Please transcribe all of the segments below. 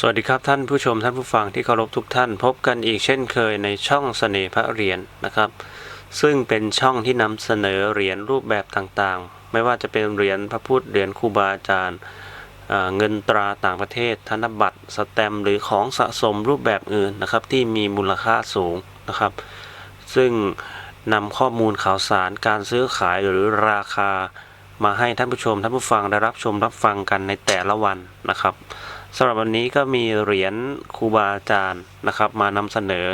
สวัสดีครับท่านผู้ชมท่านผู้ฟังที่เคารพทุกท่าน พบกันอีกเช่นเคยในช่องเสน่ห์พระเหรียญนะครับ ซึ่งเป็นช่องที่นำเสนอเหรียญรูปแบบต่างๆ ไม่ว่าจะเป็นเหรียญพระพุทธเหรียญครูบาอาจารย์เเงินตราต่างประเทศ ธนบัตรสแตมหรือของสะสมรูปแบบอื่นนะครับ ที่มีมูลค่าสูงนะครับ ซึ่งนำข้อมูลข่าวสารการซื้อขายหรือราคามาให้ท่านผู้ชมท่านผู้ฟังได้รับชมรับฟังกันในแต่ละวันนะครับ สำหรับวันนี้ก็มีเหรียญครูบาอาจารย์นะครับ มานำเสนอ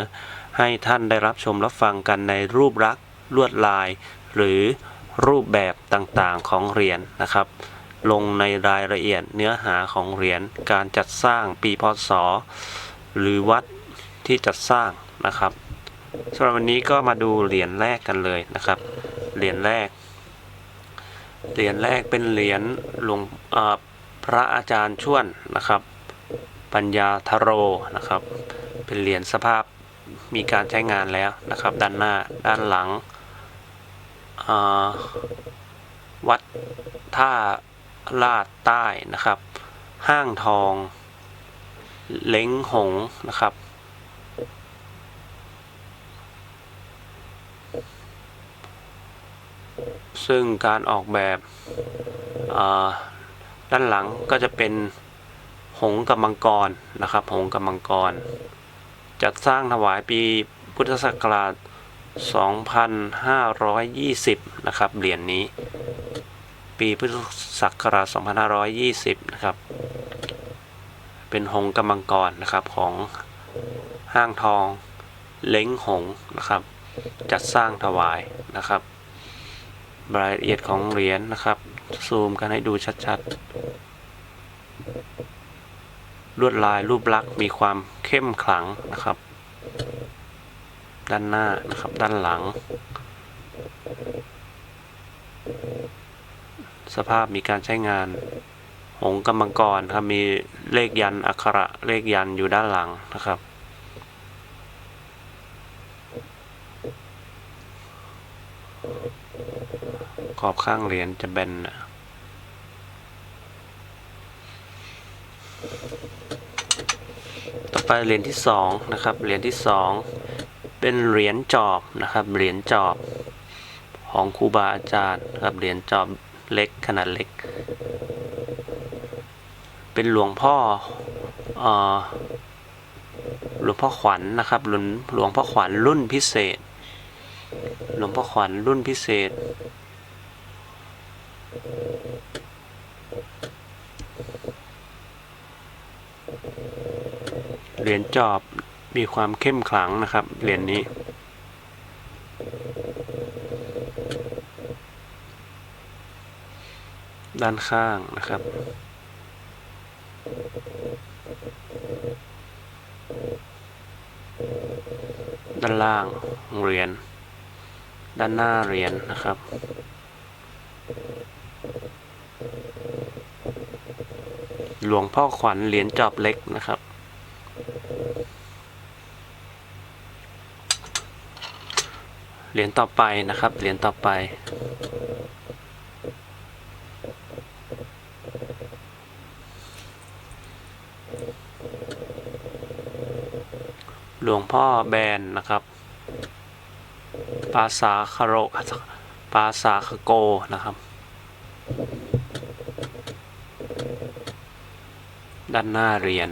ให้ท่านได้รับชมรับฟังกันในรูปลักษณ์ลวดลาย หรือรูปแบบต่างๆของเหรียญนะครับ ลงในรายละเอียดเนื้อหาของเหรียญการจัดสร้างปีพศ หรือวัดที่จัดสร้างนะครับสำหรับวันนี้ก็มาดูเหรียญแรกกันเลยนะครับ เหรียญแรก เหรียญแรกเป็นเหรียญหลวงพระอาจารย์ช่วนนะครับ ปัญญาทโรนะครับ เป็นเหรียญสภาพมีการใช้งานแล้วนะครับ ด้านหน้าด้านหลัง วัดท่าลาดใต้นะครับ ห้างทอง เล้งหงนะครับซึ่งการออกแบบด้านหลังก็จะเป็น หงกับมังกรนะครับ หงกับมังกร จัดสร้างถวายปีพุทธศักราช 2520 นะครับเหรียญนนี้ ปีพุทธศักราช 2520 นะครับ เป็นหงกับมังกรนะครับของห้างทองเล้งหงนะครับ จัดสร้างถวายนะครับรายละเอียดของเหรียญนะครับ ซูมกันให้ดูชัดๆ ลวดลายรูปลักษณ์มีความเข้มขลังนะครับ ด้านหน้านะครับด้านหลัง สภาพมีการใช้งานหงกำมังกรครับมีเลขยันอักขระเลขยันอยู่ด้านหลังนะครับ ขอบข้างเหรียญจะแบนนะ ต่อไปเหรียญที่สองนะครับเหรียญที่สองเป็นเหรียญจอบนะครับเหรียญจอบของครูบาอาจารย์ครับเหรียญจอบเล็กขนาดเล็ก เป็นหลวงพ่อเอ่อหลวงพ่อขวัญนนะครับหลวงหลวงพ่อขวัญรุ่นพิเศษ หลวงพ่อขวัญรุ่นพิเศษ เหรียญจอบมีความเข้มขลังนะครับ เหรียญนี้ ด้านข้างนะครับ ด้านล่างเหรียญด้านหน้าเหรียญนะครับหลวงพ่อขวัญเหรียญจอบเล็กนะครับ เหรียญต่อไปนะครับ เหรียญต่อไป หลวงพ่อแบนนะครับ ปาสาคาโรปาสาคโกนะครับ ด้านหน้าเหรียญ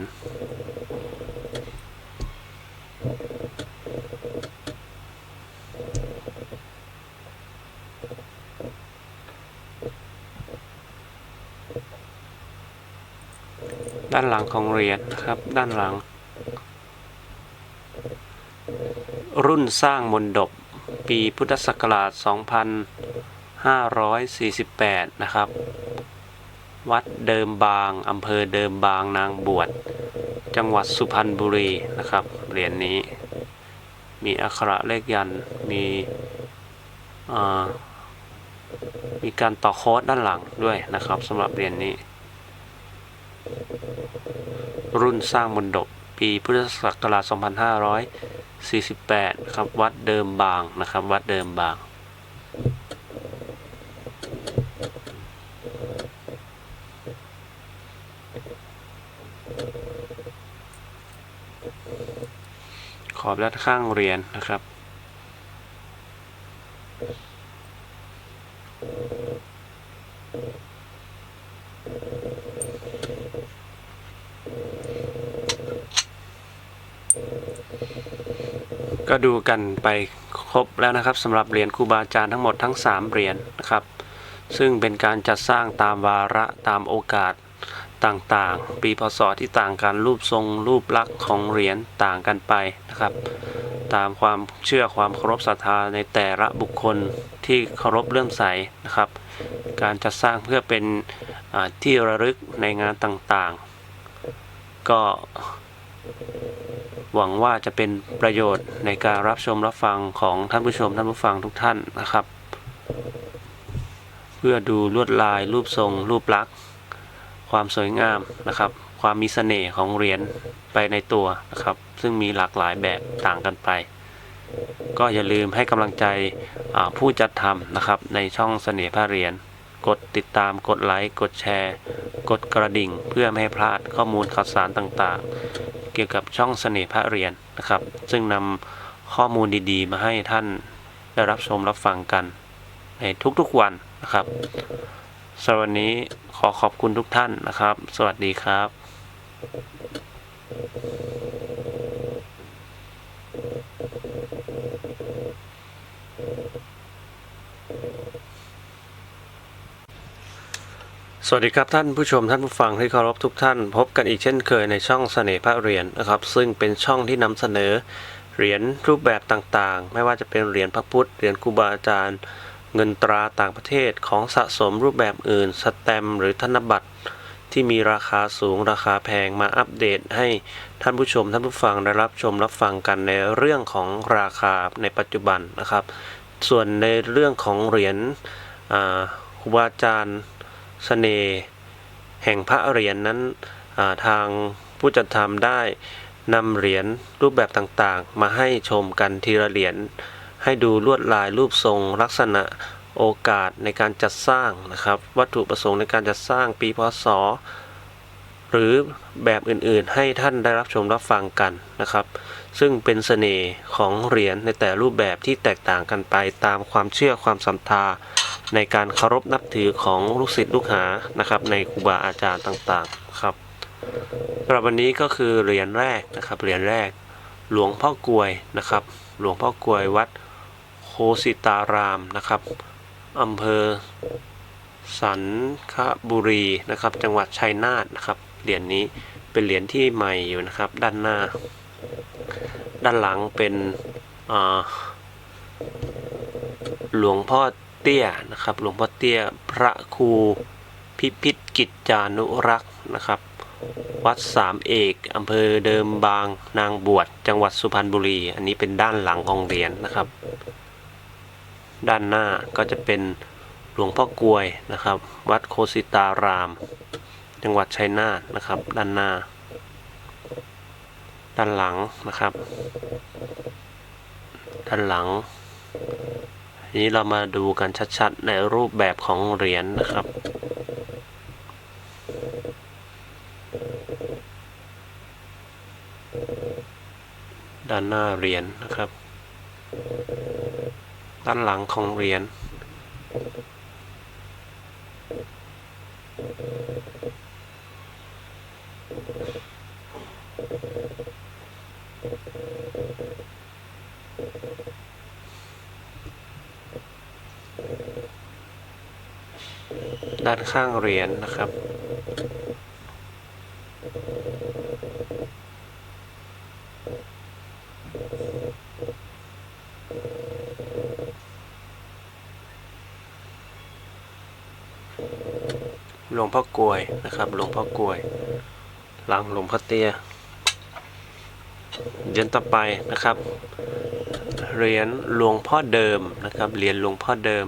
ด้านหลังของเหรียญนะครับ ด้านหลัง รุ่นสร้างมนดบปีพุทธศักราช 2548 นะครับ วัดเดิมบาง อำเภอเดิมบางนางบวช จังหวัดสุพรรณบุรีนะครับ เหรียญนนี้ มีอักขระเลขยัน มีมีการต่อโค้ดด้านหลังด้วยนะครับสำหรับเหรียญนนี้ รุ่นสร้างมนดบปีพุทธศักราช 2548 ครับ วัดเดิมบางนะครับ วัดเดิมบาง ขอบด้านข้างเรียญนะครับ ก็ดูกันไปครบแล้วนะครับสำหรับเหรียญครูบาอาจารย์ทั้งหมดทั้ง 3 เหรียญนะครับ ซึ่งเป็นการจัดสร้างตามวาระตามโอกาสต่างๆ ปีพศที่ต่างกันรูปทรงรูปลักษณ์ของเหรียญต่างกันไปนะครับ ตามความเชื่อความเคารพศรัทธาในแต่ละบุคคลที่เคารพเลื่อมใสนะครับ การจัดสร้างเพื่อเป็นที่ระลึกในงานต่างๆ ก็ หวังว่าจะเป็นประโยชน์ในการรับชมรับฟังของท่านผู้ชมท่านผู้ฟังทุกท่านนะครับ เพื่อดูลวดลายรูปทรง รูปลักษณ์ ความสวยงามนะครับ ความมีเสน่ห์ของเหรียญไปในตัวนะครับ ซึ่งมีหลากหลายแบบต่างกันไป ก็อย่าลืมให้กำลังใจผู้จัดทำนะครับในช่องเสน่ห์พระเหรียญ กดติดตามกดไลค์ กดแชร์ กดกระดิ่ง เพื่อไม่ให้พลาดข้อมูลข่าวสารต่างๆ เกี่ยวกับช่องเสน่ห์พระเรียญนะครับ ซึ่งนำข้อมูลดีๆ มาให้ท่านได้รับชมรับฟังกัน ในทุกๆวันนะครับสำหรับวันนี้ขอขอบคุณทุกท่านนะครับ สวัสดีครับ สวัสดีครับท่านผู้ชมท่านผู้ฟังที่เคารพทุกท่าน พบกันอีกเช่นเคยในช่องเสน่ห์พระเหรียญนะครับ ซึ่งเป็นช่องที่นำเสนอเหรียญรูปแบบต่างๆ ไม่ว่าจะเป็นเหรียญพระพุทธเหรียญครูบาอาจารย์ เงินตราต่างประเทศของสะสมรูปแบบอื่น สแตมหรือธนบัตร ที่มีราคาสูงราคาแพงมาอัปเดตให้ท่านผู้ชมท่านผู้ฟังได้รับชมรับฟังกันในเรื่องของราคาในปัจจุบันนะครับ ส่วนในเรื่องของเหรียญครูบาอาจารย์ เสน่ห์แห่งพระเหรียญนนั้นาทางผู้จัดทำได้นำเหรียญรูปแบบต่างๆ มาให้ชมกันทีละเหรียญให้ดูลวดลายรูปทรงลักษณะโอกาสในการจัดสร้างนะครับ วัตถุประสงค์ในการจัดสร้างปีพศ หรือแบบอื่นๆ ให้ท่านได้รับชมรับฟังกันนะครับ ซึ่งเป็นเสน่ห์ของเหรียญในแต่รูปแบบที่แตกต่างกันไปตามความเชื่อความศรัทธา ในการเคารพนับถือของลูกศิษย์ลูกหานะครับ ในครูบาอาจารย์ต่างๆครับสำหรับวันนี้ก็คือเหรียญแรกนะครับเหรียญแรก หลวงพ่อกลวยนะครับ หลวงพ่อกลวยวัดโคสิตารามนะครับอำเภอสันคบุรีนะครับ จังหวัดชัยนาทนะครับ เหรียญนี้เป็นเหรียญที่ใหม่อยู่นะครับ ด้านหน้า ด้านหลังเป็นหลวงพ่อ ตี้ยนะครับ หลวงพ่อเตี้ยพระครูพิพิธกิจจานุรักษ์นะครับ วัดสามเอกอำเภอเดิมบางนางบวชจังหวัดสุพรรณบุรี อันนี้เป็นด้านหลังของเหรียญนะครับ ด้านหน้าก็จะเป็นหลวงพ่อกลวยนะครับ วัดโคสิตาราม จังหวัดชัยนาทนะครับ ด้านหน้า ด้านหลังนะครับ ด้านหลัง ทีนี้เรามาดูกันชัดๆ ในรูปแบบของเหรียญนะครับ ด้านหน้าเหรียญนะครับ ด้านหลังของเหรียญ ด้านข้างเหรียญนะครับ หลวงพ่อกลวยนะครับ หลวงพ่อกลวยหลังหลวงพ่อเตี้ยเหรียญต่อไปนะครับ เหรียญหลวงพ่อเดิมนะครับ เหรียญหลวงพ่อเดิม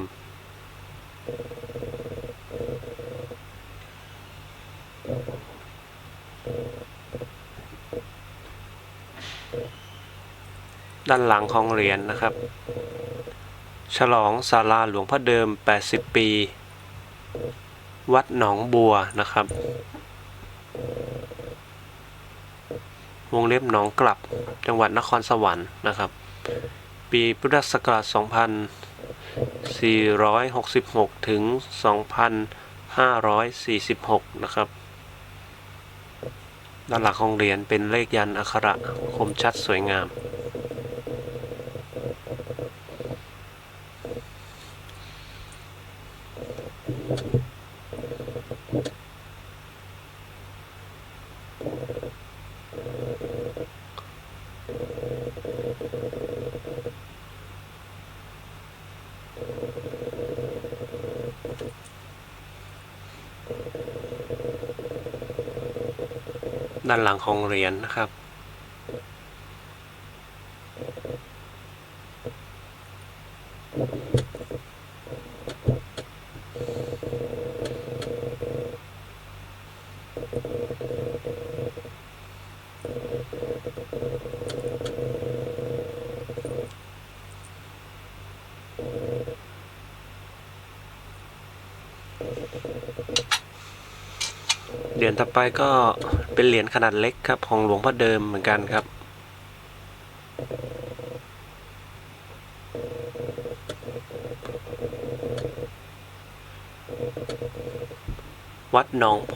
ด้านหลังของเหรียญนะครับ ฉลองศาลาหลวงพ่อเดิม 80 ปี วัดหนองบัวนะครับ วงเล็บหนองกลับ จังหวัดนครสวรรค์นะครับ ปีพุทธศักราช 2466 ถึง 2546 นะครับด้านหลังของเหรียญเป็นเลขยันอักขระคมชัดสวยงาม ด้านหลังของเหรียญนะครับ เหรียญต่อไปก็ เป็นเหรียญขนาดเล็กครับ ของหลวงพ่อเดิมเหมือนกันครับ วัดหนองโพ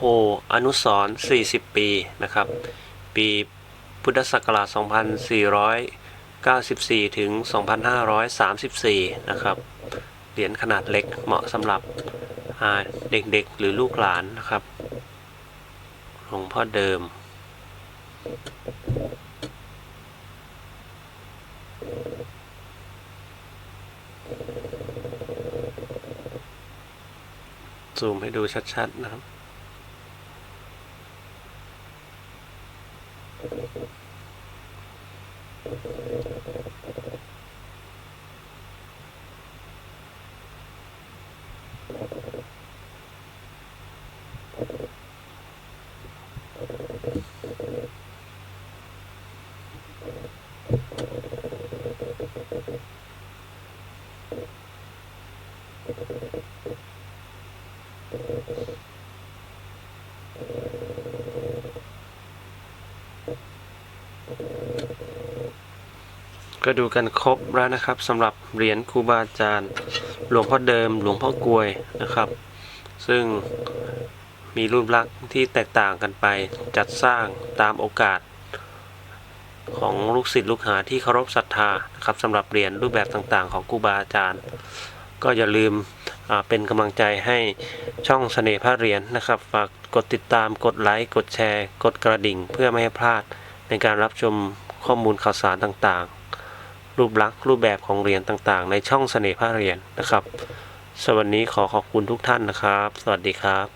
อนุสร40 ปีนะครับ ปีพุทธศักราช 2494 ถึง 2534 นะครับ เหรียญขนาดเล็กเหมาะสำหรับเด็กๆหรือลูกหลานนะครับ ลวงพ่อเดิม ซูมให้ดูชัด ๆ นะครับ ก็ดูกันครบแล้วนะครับสำหรับเหรียญครูบาอาจารย์ หลวงพ่อเดิม หลวงพ่อกลวยนะครับ ซึ่งมีรูปลักษณ์ที่แตกต่างกันไปจัดสร้างตามโอกาส ของลูกศิษย์ลูกหาที่เคารพศรัทธานะครับสำหรับเหรียญรูปแบบต่างๆ ของครูบาอาจารย์ ก็อย่าลืมเป็นกำลังใจให้ช่องเสน่ห์พระเหรียญนะครับฝากกดติดตามกดไลค์กดแชร์ กดกระดิ่ง เพื่อไม่ให้พลาดในการรับชมข้อมูลข่าวสารต่างๆ รูปลักษณ์รูปแบบของเหรียญต่างๆ ในช่องเสน่ห์พระเหรียญนะครับสวัสดีขอขอบคุณทุกท่านนะครับ สวัสดีครับ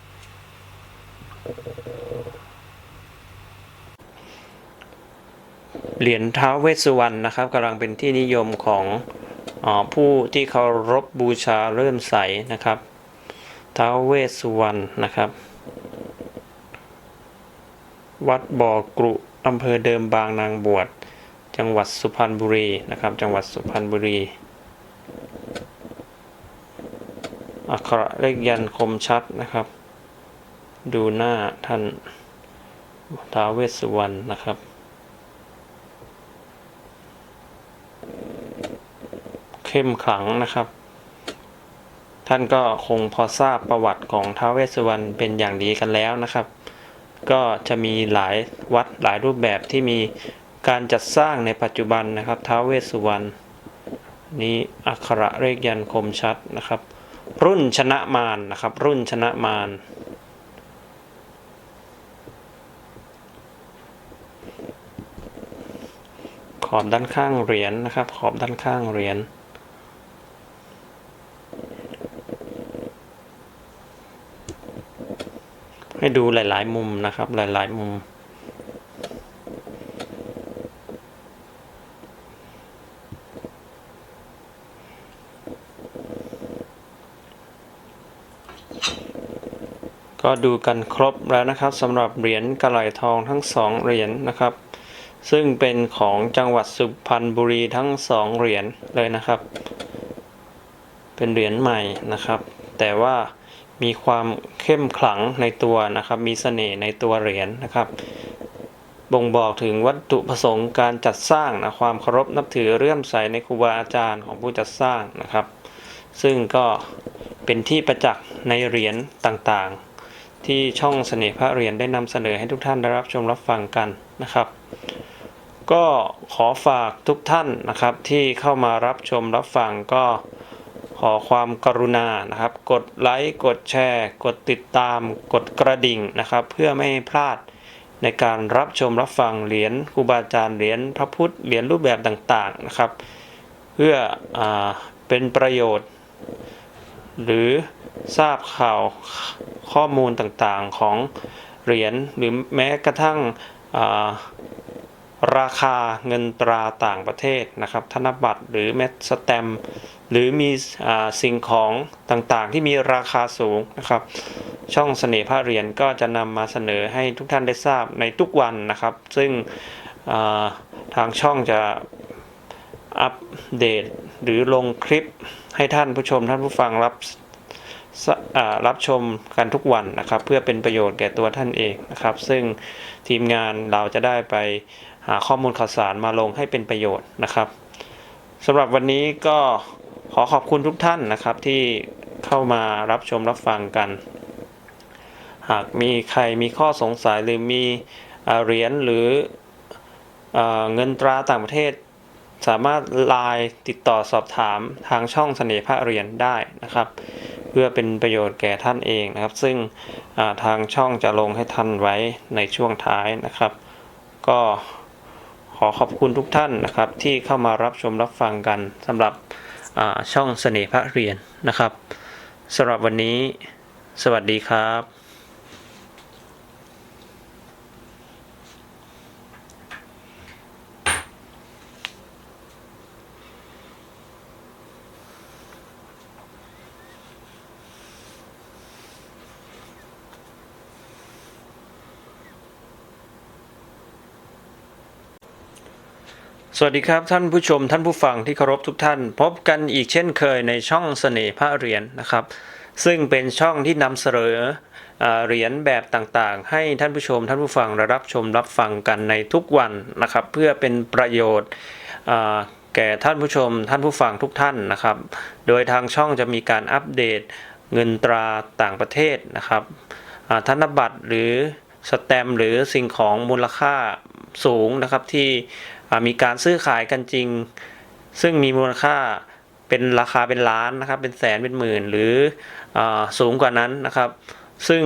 เหรียญท้าวเวสสุวรรณนะครับกำลังเป็นที่นิยมของอผู้ที่เคารพบูชาเริ่มใสนะครับท้าวเวสสุวรรณนะครับ วัดบ่อกรุอำเภอเดิมบางนางบวช จังหวัดสุพรรณบุรีนะครับ จังหวัดสุพรรณบุรี อักขระเลขยันคมชัดนะครับ ดูหน้าท่านท้าเวสสุวรรณนะครับ เข้มขลังนะครับ ท่านก็คงพอทราบประวัติของท้าเวสสุวรรณเป็นอย่างดีกันแล้วนะครับ ก็จะมีหลายวัดหลายรูปแบบที่มี การจัดสร้างในปัจจุบันนะครับท้าวเวสสุวรรณนี้อักขระเลขยันคมชัดนะครับ รุ่นชนะมารนะครับ รุ่นชนะมารขอบด้านข้างเหรียญนะครับ ขอบด้านข้างเหรียญให้ดูหลาย ๆ มุมนะครับ หลาย ๆ มุม ก็ดูกันครบแล้วนะครับสำหรับเหรียญกระไหลทองทั้งสองเหรียญนะครับ ซึ่งเป็นของจังหวัดสุพรรณบุรีทั้งสองเหรียญเลยนะครับ เป็นเหรียญใหม่นะครับ แต่ว่ามีความเข้มขลังในตัวนะครับ มีเสน่ห์ในตัวเหรียญนะครับ บ่งบอกถึงวัตถุประสงค์การจัดสร้างนะความเคารพนับถือเรื่อมใสในครูบาอาจารย์ของผู้จัดสร้างนะครับ ซึ่งก็เป็นที่ประจักษ์ในเหรียญต่างๆ ที่ช่องเสน่ห์พระเหรียญได้นำเสนอให้ทุกท่านได้รับชมรับฟังกันนะครับ ก็ขอฝากทุกท่านนะครับที่เข้ามารับชมรับฟังก็ขอความกรุณานะครับ กดไลค์กดแชร์ กดติดตาม กดกระดิ่งนะครับ เพื่อไม่ให้พลาดในการรับชมรับฟังเหรียญครูบาอาจารย์เหรียญพระพุทธเหรียญรูปแบบต่างๆนะครับ เพื่ออเป็นประโยชน์ หรือ ทราบข่าวข้อมูลต่างๆของเหรียญหรือแม้กระทั่งราคาเงินตราต่างประเทศนะครับ ธนบัตรหรือเม็ดสแตมหรือมีอสิ่งของต่างๆ ที่มีราคาสูงนะครับ ช่องเสน่ห์พระเหรียญก็จะนำมาเสนอให้ทุกท่านได้ทราบในทุกวันนะครับ ซึ่งาทางช่องจะอัปเดตหรือลงคลิปให้ท่านผู้ชมท่านผู้ฟังรับ รับชมกันทุกวันนะครับ เพื่อเป็นประโยชน์แก่ตัวท่านเองนะครับ ซึ่งทีมงานเราจะได้ไปหาข้อมูลข่าวสารมาลงให้เป็นประโยชน์นะครับสำหรับวันนี้ก็ขอขอบคุณทุกท่านนะครับที่เข้ามารับชมรับฟังกัน หากมีใครมีข้อสงสัยหรือมีเหรียญหรืออเงินตราต่างประเทศ สามารถไลน์ติดต่อสอบถามทางช่องเสน่ห์พระเหรียญได้นะครับ เพื่อเป็นประโยชน์แก่ท่านเองนะครับ ซึ่งาทางช่องจะลงให้ท่านไว้ในช่วงท้ายนะครับ ก็ขอขอบคุณทุกท่านนะครับ ที่เข้ามารับชมรับฟังกันสำหรับช่องเสน่ห์พระเรียนนะครับสำหรับวันนี้ สวัสดีครับ สวัสดีครับท่านผู้ชมท่านผู้ฟังที่เคารพทุกท่าน พบกันอีกเช่นเคยในช่องเสน่ห์พระเหรียญนะครับ ซึ่งเป็นช่องที่นำเสนอเหรียญแบบต่างๆ ให้ท่านผู้ชมท่านผู้ฟังรับชมรับฟังกันในทุกวันนะครับ เพื่อเป็นประโยชน์แก่ท่านผู้ชมท่านผู้ฟังทุกท่านนะครับ โดยทางช่องจะมีการอัปเดตเงินตราต่างประเทศนะครับธนบัตรหรือสแตมหรือสิ่งของมูลค่าสูงนะครับที่ มีการซื้อขายกันจริง ซึ่งมีมูลค่าเป็นราคาเป็นล้านนะครับ เป็นแสนเป็นหมื่นหรืออสูงกว่านั้นนะครับ ซึ่ง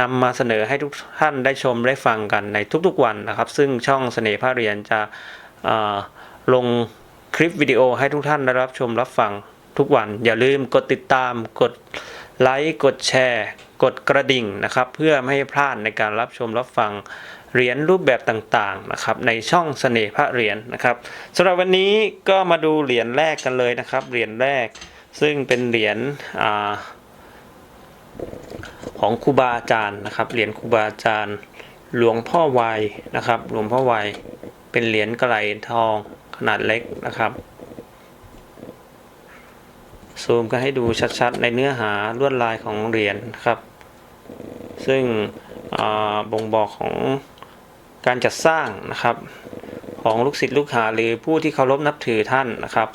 นำมาเสนอให้ทุกท่านได้ชมได้ฟังกันในทุกๆวันนะครับ ซึ่งช่องเสน่ห์พระเรียญจะลงคลิปวิดีโอให้ทุกท่านได้รับชมรับฟังทุกวัน อย่าลืมกดติดตามกดไลค์กดแชร์ กดกระดิ่งนะครับ เพื่อไม่ให้พลาดในการรับชมรับฟัง เหรียญรูปแบบต่างๆนะครับในช่องเสน่ห์พระเหรียญนะครับสำหรับวันนี้ก็มาดูเหรียญแรกกันเลยนะครับเหรียญแรกซึ่งเป็นเหรียญของครูบาอาจารย์นะครับเหรียญครูบาอาจารย์หลวงพ่อวัยนะครับหลวงพ่อวัยเป็นเหรียญกระไหลทองขนาดเล็กนะครับซูมกันให้ดูชัดๆ ในเนื้อหาลวดลายของเหรียญครับ ซึ่งบ่งบอกของ การจัดสร้างนะครับของลูกศิษย์ลูกหาหรือผู้ที่เคารพนับถือท่านนะครับ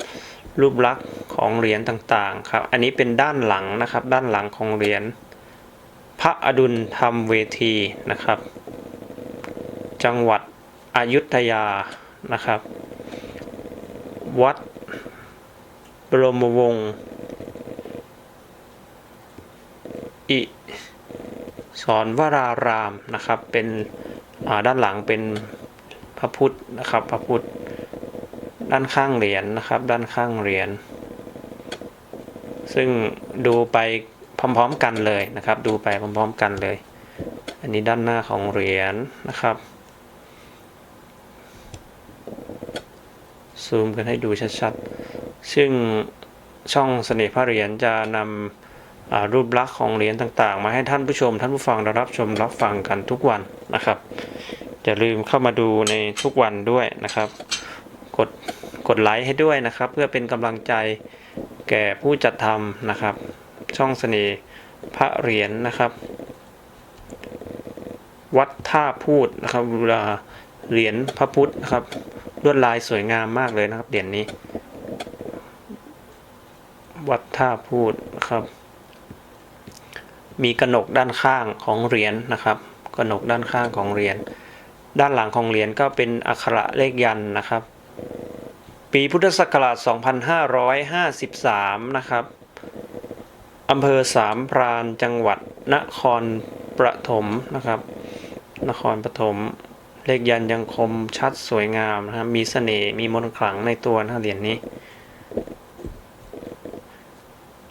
รูปลักษณ์ของเหรียญต่างๆครับ อันนี้เป็นด้านหลังนะครับ ด้านหลังของเหรียญพระอดุลธรรมเวทีนะครับ จังหวัดอยุธยานะครับ วัดบรมวงศ์อิสอนวรารามนะครับเป็น ด้านหลังเป็นพระพุทธนะครับพระพุทธด้านข้างเหรียญนะครับ ด้านข้างเหรียญซึ่งดูไปพร้อมๆกันเลยนะครับ ดูไปพร้อมๆกันเลย อันนี้ด้านหน้าของเหรียญนะครับ ซูมกันให้ดูชัดๆ ซึ่งช่องเสน่ห์พระเหรียญจะนำรูปลักษณ์ของเหรียญต่างๆ มาให้ท่านผู้ชม ท่านผู้ฟังได้รับชมรับฟังกันทุกวันนะครับ อย่าลืมเข้ามาดูในทุกวันด้วยนะครับ กดกดไลค์ให้ด้วยนะครับ เพื่อเป็นกำลังใจแก่ผู้จัดทำนะครับ ช่องเสน่ห์พระเหรียญนะครับ วัดท่าพูดนะครับเอ่อเหรียญพระพุทธนะครับลวดลายสวยงามมากเลยนะครับเหรียญนี้ วัดท่าพูดนะครับ มีกระหนกด้านข้างของเหรียญนะครับกระหนกด้านข้างของเหรียญ ด้านหลังของเหรียญก็เป็นอักขระเลขยันนะครับ ปีพุทธศักราช 2553 นะครับอำเภอสามพรานจังหวัดนครปฐมนะครับ นครปฐมเลขยันยังคมชัดสวยงามนะครับมีเสน่ห์มีมนต์ขลังในตัวนะเหรียญนี้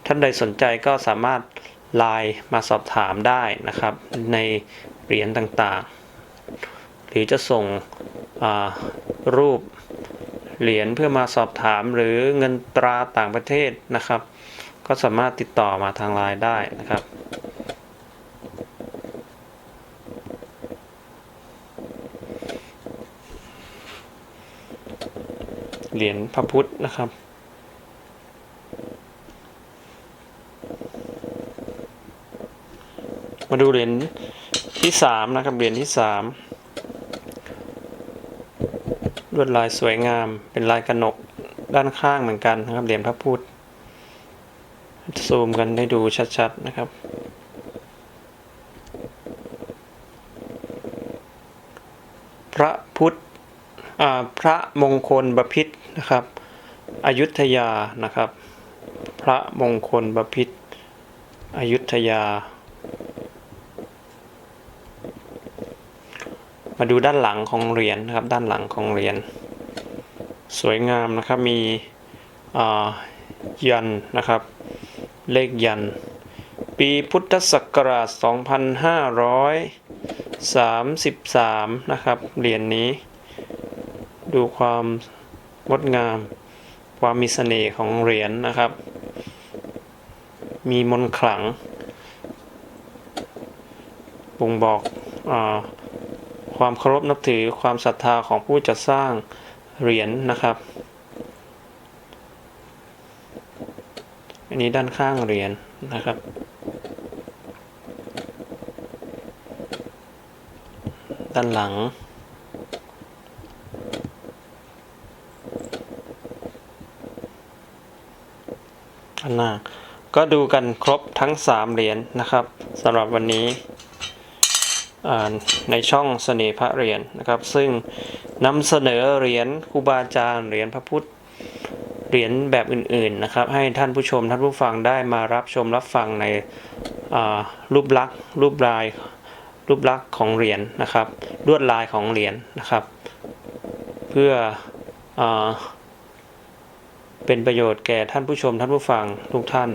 ท่านใดสนใจก็สามารถไลน์มาสอบถามได้นะครับ ในเหรียญต่างๆ หรือจะส่งรูปเหรียญเพื่อมาสอบถามหรือเงินตราต่างประเทศนะครับ ก็สามารถติดต่อมาทางไลน์ได้นะครับเหรียญพระพุทธนะครับ มาดูเหรียญที่สามนะครับเหรียญที่สาม ลวดลายสวยงามเป็นลายกระหนกด้านข้างเหมือนกันนะครับเหรียญพระพุทธซูมกันให้ดูชัดๆนะครับ พระพุทธพระมงคลบพิตรนะครับอยุธยานะครับ พระมงคลบพิตรอยุธยา มาดูด้านหลังของเหรียญนะครับ ด้านหลังของเหรียญสวยงามนะครับ มียันนะครับ เลขยัน ปีพุทธศักราช 2533 นะครับ เหรียญนนี้ ดูความงดงาม ความมีเสน่ห์ของเหรียญนะครับ มีมนต์ขลังบ่งบอกอา ความเคารพนับถือความศรัทธาของผู้จัดสร้างเหรียญนะครับ อันนี้ด้านข้างเหรียญนะครับ ด้านหลัง อันหน้าก็ดูกันครบทั้ง 3 เหรียญนะครับสำหรับวันนี้ ในช่องเสน่ห์พระเหรียญนะครับ ซึ่งนำเสนอเหรียญครูบาอาจารย์เหรียญพระพุทธเหรียญแบบอื่นๆนะครับ ให้ท่านผู้ชมท่านผู้ฟังได้มารับชมรับฟังในรูปลักษณ์รูปลายรูปลักษณ์ของเหรียญนะครับลวดลายของเหรียญนะครับ เพื่ออเป็นประโยชน์แก่ท่านผู้ชมท่านผู้ฟังทุกท่าน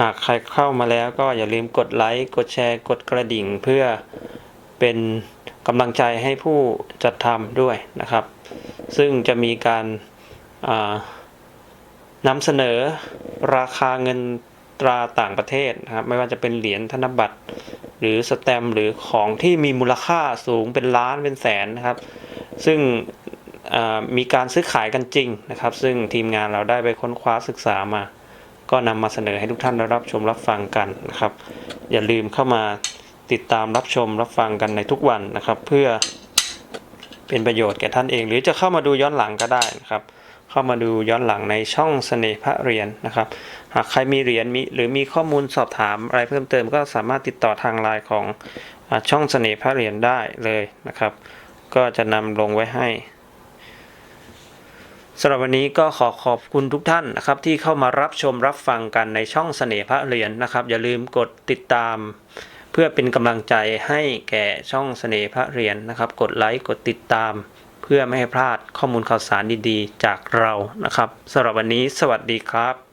หากใครเข้ามาแล้วก็อย่าลืมกดไลค์ กดแชร์ กดกระดิ่งเพื่อเป็นกำลังใจให้ผู้จัดทำด้วยนะครับ ซึ่งจะมีการานำเสนอราคาเงินตราต่างประเทศนะครับ ไม่ว่าจะเป็นเหรียญธนบัตร หรือสแตมหรือของที่มีมูลค่าสูงเป็นล้านเป็นแสนนะครับ ซึ่งมีการซื้อขายกันจริงนะครับ ซึ่งทีมงานเราได้ไปค้นคว้าศึกษามา ก็นำมาเสนอให้ทุกท่านได้รับชมรับฟังกันนะครับ อย่าลืมเข้ามาติดตามรับชมรับฟังกันในทุกวันนะครับ เพื่อเป็นประโยชน์แก่ท่านเอง หรือจะเข้ามาดูย้อนหลังก็ได้นะครับ เข้ามาดูย้อนหลังในช่องเสน่ห์พระเรียญนะครับ หากใครมีเหรียญมีหรือมีข้อมูลสอบถามอะไรเพิ่มเติมก็สามารถติดต่อทางไลน์ของช่องเสน่ห์พระเรียญได้เลยนะครับ ก็จะนำลงไว้ให้ สำหรับวันนี้ก็ขอขอบคุณทุกท่านนะครับ ที่เข้ามารับชมรับฟังกันในช่องเสน่ห์พระเหรียญนะครับ อย่าลืมกดติดตาม เพื่อเป็นกำลังใจให้แก่ช่องเสน่ห์พระเหรียญนะครับ กดไลค์กดติดตาม เพื่อไม่ให้พลาดข้อมูลข่าวสารดีๆ จากเรานะครับสำหรับวันนี้สวัสดีครับ